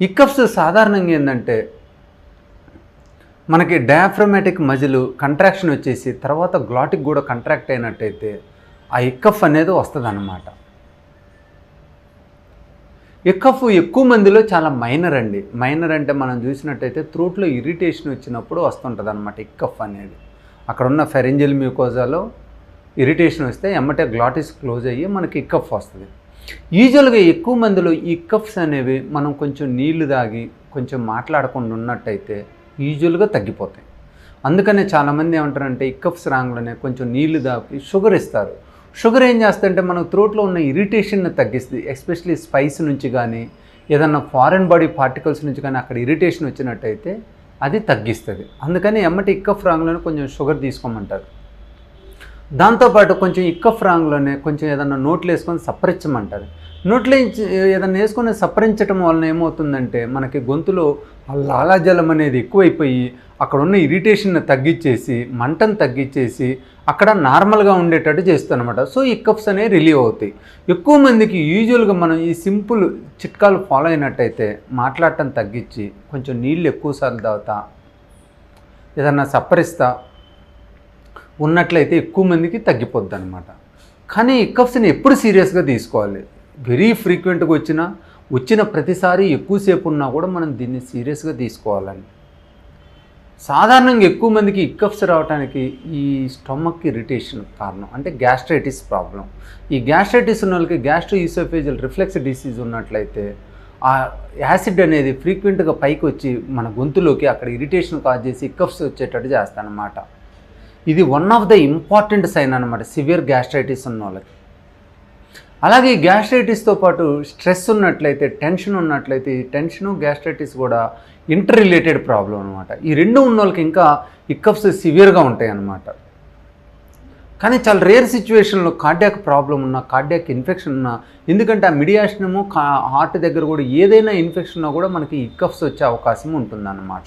ఇక్కఫ్స్ సాధారణంగా ఏంటంటే మనకి డయాఫ్రమాటిక్ మజిల్ కంట్రాక్షన్ వచ్చేసి తర్వాత గ్లాటిక్ కూడా కంట్రాక్ట్ అయినట్టయితే ఆ ఇక్కఫ్ అనేది వస్తుంది అన్నమాట ఎక్కఫ్ ఎక్కువ మందిలో చాలా మైనర్ అండి. మైనర్ అంటే మనం చూసినట్టయితే త్రోట్లో ఇరిటేషన్ వచ్చినప్పుడు వస్తుంటుంది అనమాట ఇక్కఫ్ అనేది. అక్కడ ఉన్న ఫెరెంజిల్ మ్యూకోజాలో ఇరిటేషన్ వస్తే ఎమ్మటే గ్లాటిస్ క్లోజ్ అయ్యి మనకి ఇక్కఫ్ వస్తుంది. యూజువల్గా ఎక్కువ మందిలో ఈ కఫ్స్ అనేవి మనం కొంచెం నీళ్ళు తాగి కొంచెం మాట్లాడకుండా ఉన్నట్టయితే యూజువల్గా తగ్గిపోతాయి. అందుకనే చాలామంది ఏమంటారంటే ఇక్కఫ్స్ రాంగ్లోనే కొంచెం నీళ్ళు దాపి షుగర్ ఇస్తారు. షుగర్ ఏం చేస్తుందంటే మన త్రోట్లో ఉన్న ఇరిటేషన్ని తగ్గిస్తుంది. ఎస్పెషలీ స్పైస్ నుంచి కానీ ఏదన్నా ఫారెన్ బాడీ పార్టికల్స్ నుంచి కానీ అక్కడ ఇరిటేషన్ వచ్చినట్టయితే అది తగ్గిస్తుంది. అందుకని ఎమ్మటి ఇక్కఫ్ రాంగ్లోనే కొంచెం షుగర్ తీసుకోమంటారు. దాంతోపాటు కొంచెం ఇక్కఫ్ రాంగ్లోనే కొంచెం ఏదన్నా నోట్లు వేసుకొని సప్పరించమంటారు నోట్లో ఏదన్నా వేసుకొని సప్పరించడం వలన ఏమవుతుందంటే మనకి గొంతులో ఆ లాలాజలం అనేది ఎక్కువైపోయి అక్కడ ఉన్న ఇరిటేషన్ తగ్గించేసి మంటను తగ్గించేసి అక్కడ నార్మల్గా ఉండేటట్టు చేస్తాను అనమాట సో ఈ కప్స్ అనేవి రిలీవ్ అవుతాయి. ఎక్కువ మందికి యూజువల్గా మనం ఈ సింపుల్ చిట్కాలు ఫాలో అయినట్టయితే మాట్లాడటం తగ్గించి కొంచెం నీళ్ళు ఎక్కువసార్లు తాగుతా ఏదన్నా సప్పరిస్తా ఉన్నట్లయితే ఎక్కువ మందికి తగ్గిపోద్ది అనమాట కానీ ఇక్కఫ్స్ని ఎప్పుడు సీరియస్గా తీసుకోవాలి? వెరీ ఫ్రీక్వెంట్గా వచ్చినా వచ్చిన ప్రతిసారి ఎక్కువసేపు ఉన్నా కూడా మనం దీన్ని సీరియస్గా తీసుకోవాలండి సాధారణంగా ఎక్కువ మందికి ఇక్కఫ్స్ రావడానికి ఈ స్టమక్ ఇరిటేషన్ కారణం అంటే గ్యాస్ట్రైటిస్ ప్రాబ్లం. ఈ గ్యాస్ట్రైటిస్ ఉన్న వాళ్ళకి గ్యాస్ట్రో ఈసోఫేజల్ రిఫ్లెక్స్ డిసీజ్ ఉన్నట్లయితే ఆ యాసిడ్ అనేది ఫ్రీక్వెంట్గా పైకి వచ్చి మన గొంతులోకి అక్కడ ఇరిటేషన్ కాజ్ చేసి ఇక్కఫ్స్ వచ్చేటట్టు చేస్తానమాట ఇది one of the important sign అనమాట సివియర్ గ్యాస్ట్రైటిస్ ఉన్న వాళ్ళకి అలాగే ఈ గ్యాస్ట్రైటిస్తో పాటు స్ట్రెస్ ఉన్నట్లయితే టెన్షన్ ఉన్నట్లయితే ఈ టెన్షను గ్యాస్ట్రైటిస్ కూడా ఇంటర్ రిలేటెడ్ ప్రాబ్లం అనమాట ఈ రెండు ఉన్న వాళ్ళకి ఇంకా ఇక్కప్స్ సివియర్గా ఉంటాయి అన్నమాట. కానీ చాలా రేర్ సిచ్యువేషన్లో కార్డియాక్ ప్రాబ్లం ఉన్న కార్డియాక్ ఇన్ఫెక్షన్ ఉన్న ఎందుకంటే ఆ మిడియాషనము కా హార్ట్ దగ్గర కూడా ఏదైనా ఇన్ఫెక్షన్ ఉన్నా కూడా మనకి ఇక్కఫ్స్ వచ్చే అవకాశం ఉంటుందన్నమాట.